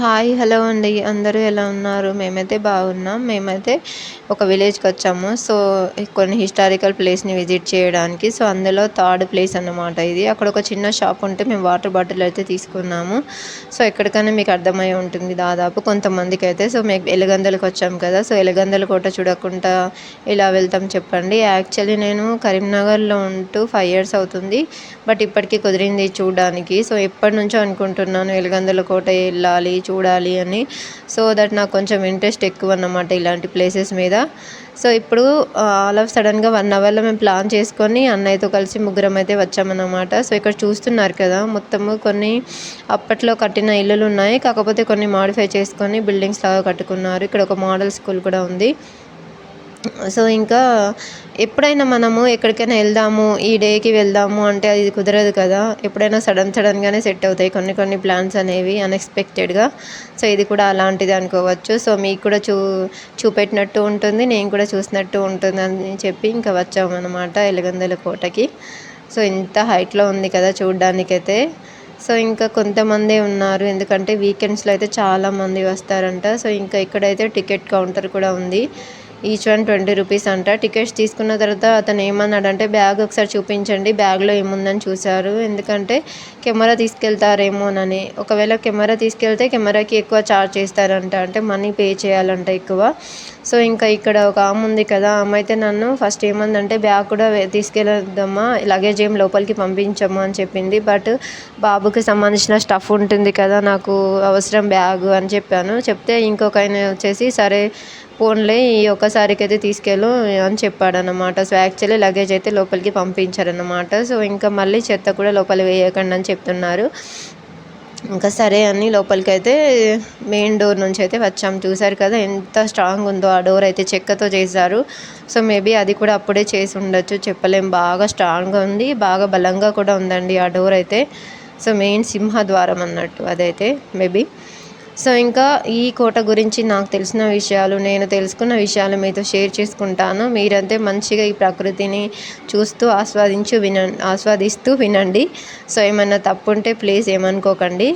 Hi hello అండి. అందరూ ఎలా ఉన్నారు? మేమైతే బాగున్నాం. మేమైతే ఒక విలేజ్కి వచ్చాము. సో కొన్ని హిస్టారికల్ ప్లేస్ని విజిట్ చేయడానికి. సో అందులో థర్డ్ ప్లేస్ అన్నమాట ఇది. అక్కడ ఒక చిన్న షాప్ ఉంటే మేము వాటర్ బాటిల్ అయితే తీసుకున్నాము. సో ఎక్కడికైనా మీకు అర్థమై ఉంటుంది. దాదాపు కొంతమందికి అయితే. సో మేము ఎలగందలకు వచ్చాము కదా. సో ఎలగందల కోట చూడకుండా ఇలా వెళ్తాం చెప్పండి. యాక్చువల్లీ నేను కరీంనగర్లో ఉంటూ ఫైవ్ ఇయర్స్ అవుతుంది. బట్ ఇప్పటికీ కుదిరింది చూడడానికి. సో ఎప్పటి నుంచో అనుకుంటున్నాను ఎలగందల కోట వెళ్ళాలి చూడాలి అని. సో దట్ నాకు కొంచెం ఇంట్రెస్ట్ ఎక్కువ అన్నమాట ఇలాంటి ప్లేసెస్ మీద. సో ఇప్పుడు ఆల్ ఆఫ్ సడన్గా వన్ అవర్లో మేము ప్లాన్ చేసుకొని అన్నయ్యతో కలిసి ముగ్గురం అయితే వచ్చామన్నమాట. సో ఇక్కడ చూస్తున్నారు కదా మొత్తము కొన్ని అప్పట్లో కట్టిన ఇల్లులు ఉన్నాయి. కాకపోతే కొన్ని మాడిఫై చేసుకొని బిల్డింగ్స్ లాగా కట్టుకున్నారు. ఇక్కడ ఒక మోడల్ స్కూల్ కూడా ఉంది. సో ఇంకా ఎప్పుడైనా మనము ఎక్కడికైనా వెళ్దాము ఈ డేకి వెళ్దాము అంటే అది కుదరదు కదా. ఎప్పుడైనా సడన్ సడన్గానే సెట్ అవుతాయి కొన్ని కొన్ని ప్లాన్స్ అనేవి అన్ఎక్స్పెక్టెడ్గా. సో ఇది కూడా అలాంటిది అనుకోవచ్చు. సో మీకు కూడా చూ చూపెట్టినట్టు ఉంటుంది నేను కూడా చూసినట్టు ఉంటుంది అని చెప్పి ఇంకా వచ్చాము అనమాట ఎలుగందల కోటకి. సో ఇంత హైట్లో ఉంది కదా చూడ్డానికైతే. సో ఇంకా కొంతమందే ఉన్నారు ఎందుకంటే వీకెండ్స్లో అయితే చాలామంది వస్తారంట. సో ఇంకా ఇక్కడైతే టికెట్ కౌంటర్ కూడా ఉంది. ఈచ్ వన్ ట్వంటీ రూపీస్ అంట. టికెట్స్ తీసుకున్న తర్వాత అతను ఏమన్నాడంటే బ్యాగ్ ఒకసారి చూపించండి బ్యాగ్లో ఏముందని చూశారు. ఎందుకంటే కెమెరా తీసుకెళ్తారేమోనని ఒకవేళ కెమెరా తీసుకెళ్తే కెమెరాకి ఎక్కువ ఛార్జ్ చేస్తారంట. అంటే మనీ పే చేయాలంట ఎక్కువ. సో ఇంకా ఇక్కడ ఒక ఆమె ఉంది కదా ఆమె అయితే నన్ను ఫస్ట్ ఏమందంటే బ్యాగ్ కూడా తీసుకెళ్ళొద్దమ్మా లగేజ్ ఏం లోపలికి పంపించము అని చెప్పింది. బట్ బాబుకి సంబంధించిన స్టఫ్ ఉంటుంది కదా నాకు అవసరం బ్యాగ్ అని చెప్పాను. చెప్తే ఇంకొక ఆయన వచ్చేసి సరే పోన్లే ఈ ఒక్కసారికి అయితే తీసుకెళ్ళు అని చెప్పాడనమాట సో యాక్చువల్లీ లగేజ్ అయితే లోపలికి పంపించారనమాట సో ఇంకా మళ్ళీ చెత్త కూడా లోపల వేయకండి అని చెప్తున్నారు. ఇంకా సరే అని లోపలికి అయితే మెయిన్ డోర్ నుంచి అయితే వచ్చాం. చూసారు కదా ఎంత స్ట్రాంగ్ ఉందో ఆ డోర్ అయితే చెక్కతో చేశారు. సో మేబీ అది కూడా అప్పుడే చేసి ఉండొచ్చు. చెప్పలేం బాగా స్ట్రాంగ్గా ఉంది బాగా బలంగా కూడా ఉందండి ఆ డోర్ అయితే. సో మెయిన్ సింహద్వారం అన్నట్టు అదైతే మేబీ. సో ఇంకా ఈ కోట గురించి నాకు తెలిసిన విషయాలు నేను తెలుసుకున్న విషయాలు మీతో షేర్ చేసుకుంటాను. మీరంతే మంచిగా ఈ ప్రకృతిని చూస్తూ ఆస్వాదించు విన ఆస్వాదిస్తూ వినండి. సో ఏమన్నా తప్పు ఉంటే ప్లీజ్ ఏమనుకోకండి.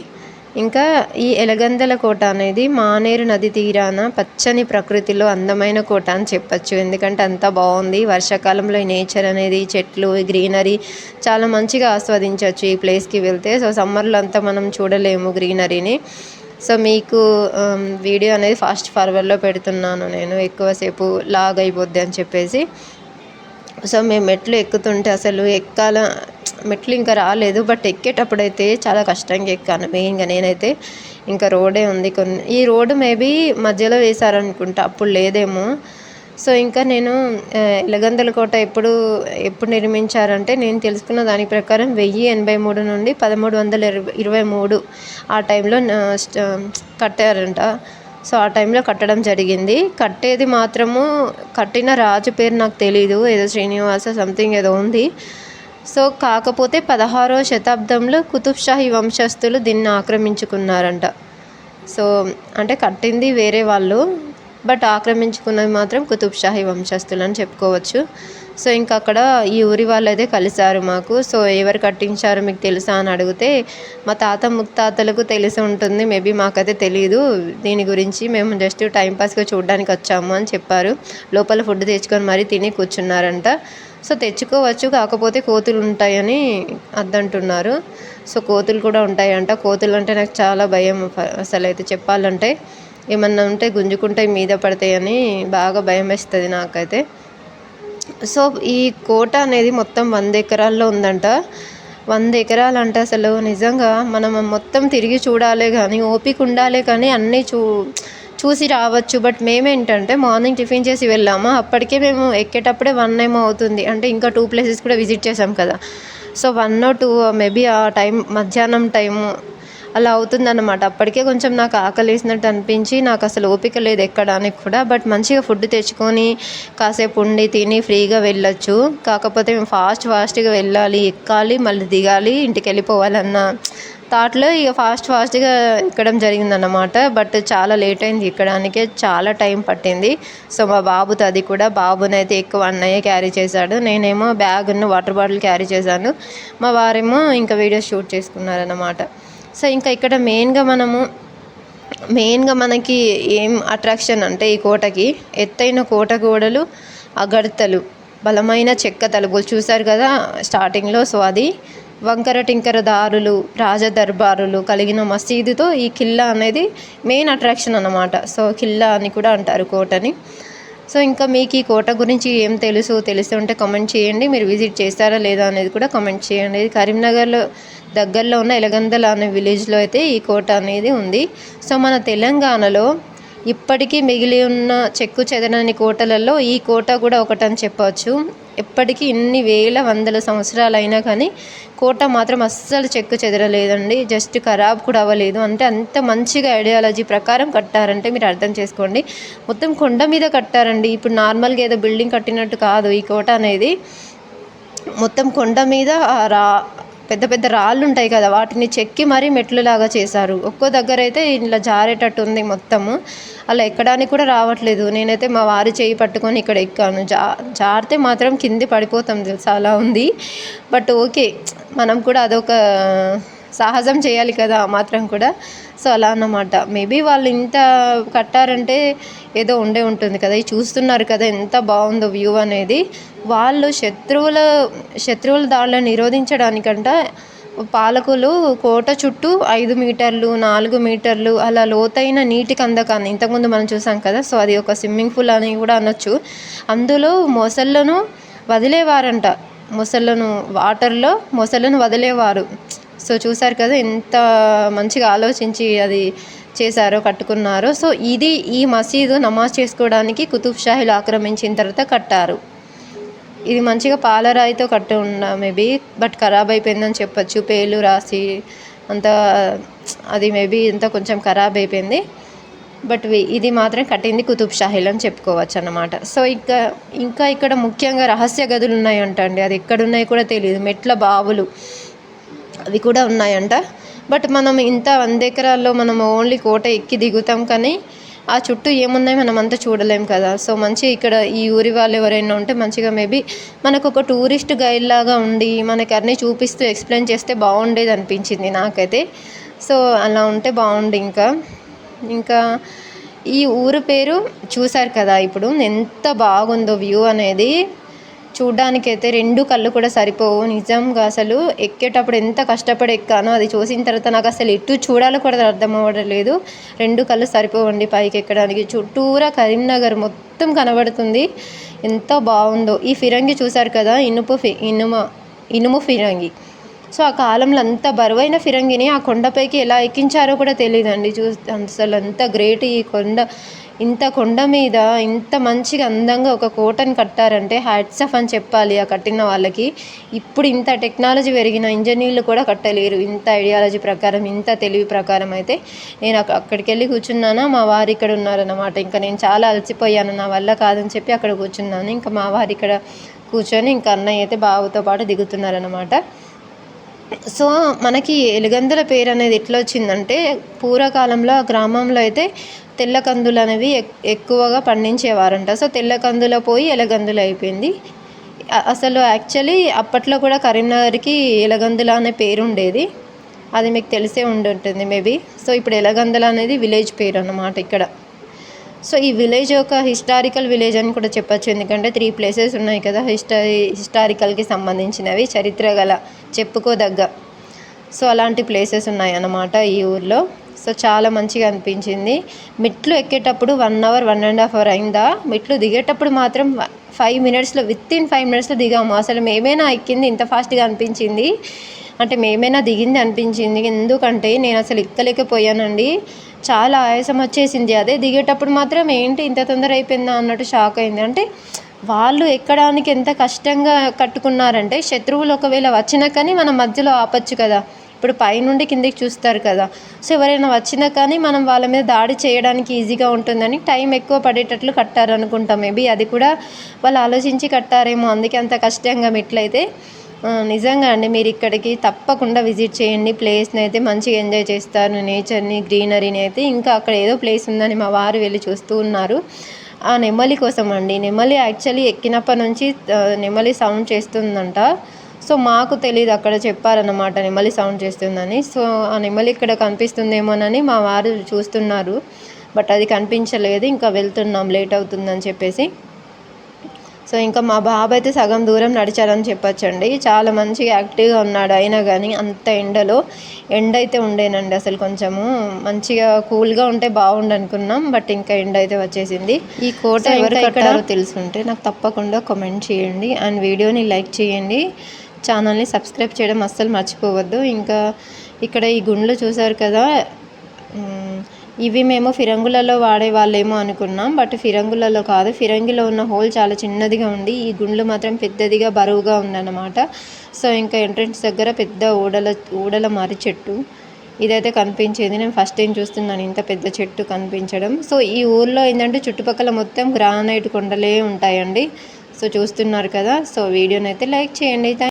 ఇంకా ఈ ఎలగందల కోట అనేది మానేరు నది తీరాన పచ్చని ప్రకృతిలో అందమైన కోట అని చెప్పచ్చు. ఎందుకంటే అంత బాగుంది. వర్షాకాలంలో ఈ నేచర్ అనేది చెట్లు గ్రీనరీ చాలా మంచిగా ఆస్వాదించవచ్చు ఈ ప్లేస్కి వెళ్తే. సో సమ్మర్లో అంతా మనం చూడలేము గ్రీనరీని. సో మీకు um, వీడియో అనేది ఫాస్ట్ ఫార్వర్డ్లో పెడుతున్నాను నేను ఎక్కువసేపు లాగ్ అయిపోద్ది అని చెప్పేసి. సో మేము మెట్లు ఎక్కుతుంటే అసలు ఎక్కాల మెట్లు ఇంకా రాలేదు బట్ ఎక్కేటప్పుడు అయితే చాలా కష్టంగా ఎక్కాను మెయిన్గా నేనైతే. ఇంకా రోడే ఉంది కొన్ని ఈ రోడ్డు మేబీ మధ్యలో వేశారనుకుంటా అప్పుడు లేదేమో. సో ఇంకా నేను ఎలగందల కోట ఎప్పుడు ఎప్పుడు నిర్మించారంటే నేను తెలుసుకున్న దాని ప్రకారం వెయ్యి ఎనభై మూడు నుండి పదమూడు వందల ఇరవై మూడు ఆ టైంలో కట్టారంట. సో ఆ టైంలో కట్టడం జరిగింది. కట్టేది మాత్రము కట్టిన రాజు పేరు నాకు తెలీదు ఏదో శ్రీనివాస సంథింగ్ ఏదో ఉంది. సో కాకపోతే పదహారవ శతాబ్దంలో కుతుబ్ షాహీ వంశస్థులు దీన్ని ఆక్రమించుకున్నారంట. సో అంటే కట్టింది వేరే వాళ్ళు. బట్ ఆక్రమించుకున్నది మాత్రం కుతుబ్ షాహీ వంశస్థులు అని చెప్పుకోవచ్చు. సో ఇంకా అక్కడ ఈ ఊరి వాళ్ళు అయితే కలిశారు మాకు. సో ఎవరు కట్టించారు మీకు తెలుసా అని అడిగితే మా తాత ముత్తాతలకు తెలిసి ఉంటుంది. మేబీ మాకైతే తెలియదు దీని గురించి మేము జస్ట్ టైంపాస్గా చూడడానికి వచ్చాము అని చెప్పారు. లోపల ఫుడ్ తెచ్చుకొని మరీ తిని కూర్చున్నారంట. సో తెచ్చుకోవచ్చు కాకపోతే కోతులు ఉంటాయని అద్దంటున్నారు. సో కోతులు కూడా ఉంటాయంట. కోతులు అంటే నాకు చాలా భయం అసలు అయితే చెప్పాలంటే. ఏమన్నా ఉంటే గుంజుకుంటే మీద పడతాయని బాగా భయం వేస్తుంది నాకైతే. సో ఈ కోట అనేది మొత్తం వంద ఎకరాల్లో ఉందంట. వంద ఎకరాలు అంటే అసలు నిజంగా మనం మొత్తం తిరిగి చూడాలి కానీ ఓపిక ఉండాలి కానీ అన్నీ చూ చూసి రావచ్చు. బట్ మేమేంటంటే మార్నింగ్ టిఫిన్ చేసి వెళ్ళాము అప్పటికే మేము ఎక్కేటప్పుడే వన్ ఏమో అవుతుంది. అంటే ఇంకా టూ ప్లేసెస్ కూడా విజిట్ చేసాం కదా. So one o two maybe ఆ టైం మధ్యాహ్నం టైము అలా అవుతుందన్నమాట. అప్పటికే కొంచెం నాకు ఆకలి వేసినట్టు అనిపించి నాకు అసలు ఓపిక లేదు ఎక్కడానికి కూడా. బట్ మంచిగా ఫుడ్ తెచ్చుకొని కాసేపు ఉండి తిని ఫ్రీగా వెళ్ళొచ్చు. కాకపోతే మేము ఫాస్ట్ ఫాస్ట్గా వెళ్ళాలి ఎక్కాలి మళ్ళీ దిగాలి ఇంటికి వెళ్ళిపోవాలన్న థాట్లో ఇక ఫాస్ట్ ఫాస్ట్గా ఎక్కడం జరిగిందన్నమాట. బట్ చాలా లేట్ అయింది ఎక్కడానికే. చాలా టైం పట్టింది. సో మా బాబుతో అది కూడా బాబునైతే ఎక్కువ అన్నయ్య క్యారీ చేశాడు. నేనేమో బ్యాగ్ను వాటర్ బాటిల్ క్యారీ చేశాను. మా వారేమో ఇంకా వీడియో షూట్ చేసుకున్నారన్నమాట. సో ఇంకా ఇక్కడ మెయిన్గా మనము మెయిన్గా మనకి ఏం అట్రాక్షన్ అంటే ఈ కోటకి ఎత్తైన కోట గోడలు అగడతలు బలమైన చెక్క తలుపులు. చూశారు కదా స్టార్టింగ్లో సో అది వంకర టింకర దారులు రాజ దర్బారులు కలిగిన మసీదుతో ఈ కిల్లా అనేది మెయిన్ అట్రాక్షన్ అన్నమాట. సో కిల్లా అని కూడా అంటారు కోటని. సో ఇంకా మీకు ఈ కోట గురించి ఏం తెలుసు? తెలిసి ఉంటే కామెంట్ చేయండి. మీరు విజిట్ చేస్తారా లేదా అనేది కూడా కామెంట్ చేయండి. కరీంనగర్లో దగ్గరలో ఉన్న ఎలగందల అనే విలేజ్లో అయితే ఈ కోట అనేది ఉంది. సో మన తెలంగాణలో ఇప్పటికీ మిగిలి ఉన్న చెక్కు చెదరని కోటలలో ఈ కోట కూడా ఒకటని చెప్పవచ్చు ఎప్పటికీ ఇన్ని వేల వందల సంవత్సరాలు అయినా కానీ కోట మాత్రం అస్సలు చెక్కు చెదరలేదండి. జస్ట్ ఖరాబ్ కూడా అవ్వలేదు. అంటే అంత మంచిగా ఐడియాలజీ ప్రకారం కట్టారంటే మీరు అర్థం చేసుకోండి. మొత్తం కొండ మీద కట్టారండి. ఇప్పుడు నార్మల్గా ఏదో బిల్డింగ్ కట్టినట్టు కాదు ఈ కోట అనేది. మొత్తం కొండ మీద రా పెద్ద పెద్ద రాళ్ళు ఉంటాయి కదా వాటిని చెక్కి మరీ మెట్లులాగా చేశారు. ఒక్కో దగ్గర అయితే ఇలా జారేటట్టు ఉంది మొత్తము. అలా ఎక్కడానికి కూడా రావట్లేదు. నేనైతే మా వారి చేయి పట్టుకొని ఇక్కడ ఎక్కాను. జా జారితే మాత్రం కింది పడిపోతాం తెలుసా? అలా ఉంది. బట్ ఓకే మనం కూడా అదొక సాహసం చేయాలి కదా మాత్రం కూడా. సో అలా అన్నమాట. మేబీ వాళ్ళు ఇంత కట్టారంటే ఏదో ఉండే ఉంటుంది కదా. ఇది చూస్తున్నారు కదా ఎంత బాగుందో వ్యూ అనేది. వాళ్ళు శత్రువుల శత్రువుల దాడులను నిరోధించడానికంట పాలకులు కోట చుట్టూ ఐదు మీటర్లు నాలుగు మీటర్లు అలా లోతైన నీటి కందకాన్ని ఇంతకుముందు మనం చూసాం కదా సో అది ఒక స్విమ్మింగ్ పూల్ అని కూడా అనొచ్చు. అందులో మొసళ్ళను వదిలేవారంట. మొసళ్ళను వాటర్లో మొసళ్ళను వదిలేవారు. సో చూసారు కదా ఎంత మంచిగా ఆలోచించి అది చేశారో కట్టుకున్నారో. సో ఇది ఈ మసీదు నమాజ్ చేసుకోవడానికి కుతుబ్ షాహీలు ఆక్రమించిన తర్వాత కట్టారు. ఇది మంచిగా పాలరాయితో కట్టి ఉన్న మేబీ బట్ ఖరాబ్ అయిపోయిందని చెప్పచ్చు. పేర్లు రాసి అంత అది మేబీ ఇంత కొంచెం ఖరాబ్ అయిపోయింది. బట్ ఇది మాత్రం కట్టింది కుతుబ్ షాహీలు అని చెప్పుకోవచ్చు అన్నమాట. సో ఇంకా ఇంకా ఇక్కడ ముఖ్యంగా రహస్య గదులు ఉన్నాయంటండి. అది ఎక్కడున్నాయో కూడా తెలియదు. మెట్ల బావులు. అవి కూడా ఉన్నాయంట. బట్ మనం ఇంత వంద ఎకరాల్లో మనం ఓన్లీ కోట ఎక్కి దిగుతాం కానీ ఆ చుట్టూ ఏమున్నాయి మనం అంతా చూడలేం కదా. సో మంచి ఇక్కడ ఈ ఊరి వాళ్ళు ఎవరైనా ఉంటే మంచిగా మేబీ మనకు ఒక టూరిస్ట్ గైడ్ లాగా ఉండి మనకి అన్నీ చూపిస్తూ ఎక్స్ప్లెయిన్ చేస్తే బాగుండేది అనిపించింది నాకైతే. సో అలా ఉంటే బాగుండు ఇంకా. ఇంకా ఈ ఊరు పేరు చూసారు కదా ఇప్పుడు. ఎంత బాగుందో వ్యూ అనేది. చూడ్డానికైతే రెండు కళ్ళు కూడా సరిపోవు. నిజంగా అసలు ఎక్కేటప్పుడు ఎంత కష్టపడి ఎక్కానో అది చూసిన తర్వాత నాకు అసలు ఎటు చూడాలో కూడా అర్థం అవ్వడం లేదు. రెండు కళ్ళు సరిపోవండి పైకి ఎక్కడానికి. చుట్టూరా కరీంనగర్ మొత్తం కనబడుతుంది. ఎంత బాగుందో. ఈ ఫిరంగి చూశారు కదా ఇనుపు ఫి ఇనుమ ఇనుము ఫిరంగి. సో ఆ కాలంలో అంత బరువైన ఫిరంగిని ఆ కొండపైకి ఎలా ఎక్కించారో కూడా తెలియదండి చూ అసలు అంత గ్రేట్ ఈ కొండ. ఇంత కొండ మీద ఇంత మంచిగా అందంగా ఒక కోటను కట్టారంటే హ్యాట్స్ ఆఫ్ అని చెప్పాలి ఆ కట్టిన వాళ్ళకి. ఇప్పుడు ఇంత టెక్నాలజీ పెరిగిన ఇంజనీర్లు కూడా కట్టలేరు. ఇంత ఐడియాలజీ ప్రకారం ఇంత తెలివి ప్రకారం అయితే నేను అక్కడికి వెళ్ళి కూర్చున్నానా? మా వారు ఇక్కడ ఉన్నారన్నమాట. ఇంకా నేను చాలా అలసిపోయాను. నా వల్ల కాదని చెప్పి అక్కడ కూర్చున్నాను. ఇంకా మా వారు ఇక్కడ కూర్చొని ఇంకా అన్నయ్య అయితే బావతో పాటు దిగుతున్నారన్నమాట. సో మనకి ఎలుగందల పేరు అనేది ఎట్లా వచ్చిందంటే పూర్వకాలంలో ఆ గ్రామంలో అయితే తెల్ల కందులు అనేవి ఎక్కువగా పండించేవారంట. సో తెల్ల కందుల పోయి ఎలగందులు అయిపోయింది. అసలు యాక్చువల్లీ అప్పట్లో కూడా కరీంనగర్కి ఎలగందుల అనే పేరు ఉండేది. అది మీకు తెలిసే ఉండి ఉంటుంది మేబీ. సో ఇప్పుడు ఎలగందుల అనేది విలేజ్ పేరు అన్నమాట ఇక్కడ. సో ఈ విలేజ్ ఒక హిస్టారికల్ విలేజ్ అని కూడా చెప్పచ్చు. ఎందుకంటే త్రీ ప్లేసెస్ ఉన్నాయి కదా హిస్టరీ హిస్టారికల్కి సంబంధించినవి చరిత్ర గల చెప్పుకోదగ్గ. సో అలాంటి ప్లేసెస్ ఉన్నాయి అన్నమాట ఈ ఊర్లో. సో చాలా మంచిగా అనిపించింది. మెట్లు ఎక్కేటప్పుడు one hour one and half hour అయిందా? మెట్లు దిగేటప్పుడు మాత్రం ఫైవ్ మినిట్స్లో విత్ ఇన్ ఫైవ్ మినిట్స్లో దిగాము. అసలు మేమేనా ఎక్కింది? ఇంత ఫాస్ట్గా అనిపించింది. అంటే మేమైనా దిగింది అనిపించింది. ఎందుకంటే నేను అసలు ఎక్కలేకపోయానండి. చాలా ఆయాసం వచ్చేసింది. అదే దిగేటప్పుడు మాత్రం ఏంటి ఇంత తొందర అయిపోయిందా అన్నట్టు షాక్ అయింది. అంటే వాళ్ళు ఎక్కడానికి ఎంత కష్టంగా కట్టుకున్నారంటే శత్రువులు ఒకవేళ వచ్చినా కానీ మనం మధ్యలో ఆపచ్చు కదా. ఇప్పుడు పైనుండి కిందికి చూస్తారు కదా. సో ఎవరైనా వచ్చినా కానీ మనం వాళ్ళ మీద దాడి చేయడానికి ఈజీగా ఉంటుందని టైం ఎక్కువ పడేటట్లు కట్టారనుకుంటాం మేబీ. అది కూడా వాళ్ళు ఆలోచించి కట్టారేమో. అందుకే అంత కష్టంగా మెట్లయితే. నిజంగా అండి మీరు ఇక్కడికి తప్పకుండా విజిట్ చేయండి. ప్లేస్ని అయితే మంచిగా ఎంజాయ్ చేస్తారు. నేచర్ని గ్రీనరీని అయితే ఇంకా అక్కడ ఏదో ప్లేస్ ఉందని మా వారు వెళ్ళి చూస్తూ ఉన్నారు. ఆ నెమలి కోసం అండి నెమలి యాక్చువల్లీ ఎక్కినప్పటి నుంచి నెమలి సౌండ్ చేస్తుందంట. సో మాకు తెలియదు అక్కడ చెప్పారన్నమాట నెమలి సౌండ్ చేస్తుందని. సో ఆ నెమలి ఇక్కడ కనిపిస్తుందేమోనని మా వారు చూస్తున్నారు. బట్ అది కనిపించలేదు ఇంకా వెళ్తున్నాం లేట్ అవుతుందని చెప్పేసి. సో ఇంకా మా బాబు అయితే సగం దూరం నడిచారని చెప్పొచ్చండి. చాలా మంచిగా యాక్టివ్గా ఉన్నాడు అయినా కానీ అంత ఎండలో. ఎండ అయితే ఉండేనండి అసలు కొంచెము. మంచిగా కూల్గా ఉంటే బాగుండు అనుకున్నాం బట్ ఇంకా ఎండ అయితే వచ్చేసింది. ఈ కోట ఎవరు కట్టారో తెలుసుంటే నాకు తప్పకుండా కామెంట్ చేయండి. అండ్ వీడియోని లైక్ చేయండి. ఛానల్ని సబ్స్క్రైబ్ చేయడం అస్సలు మర్చిపోవద్దు. ఇంకా ఇక్కడ ఈ గుండ్లు చూసారు కదా ఇవి మేము ఫిరంగులలో వాడే వాళ్ళేమో అనుకున్నాం బట్ ఫిరంగులలో కాదు. ఫిరంగిలో ఉన్న హోల్ చాలా చిన్నదిగా ఉంది. ఈ గుండ్లు మాత్రం పెద్దదిగా బరువుగా ఉందన్నమాట. సో ఇంకా ఎంట్రన్స్ దగ్గర పెద్ద ఊడల ఊడల మారి చెట్టు. ఇదైతే కనిపించేది. నేను ఫస్ట్ టైం చూస్తున్నాను ఇంత పెద్ద చెట్టు కనిపించడం. సో ఈ ఊర్లో ఏంటంటే చుట్టుపక్కల మొత్తం గ్రానైట్ కొండలే ఉంటాయండి. సో చూస్తున్నారు కదా. సో వీడియోనైతే లైక్ చేయండి.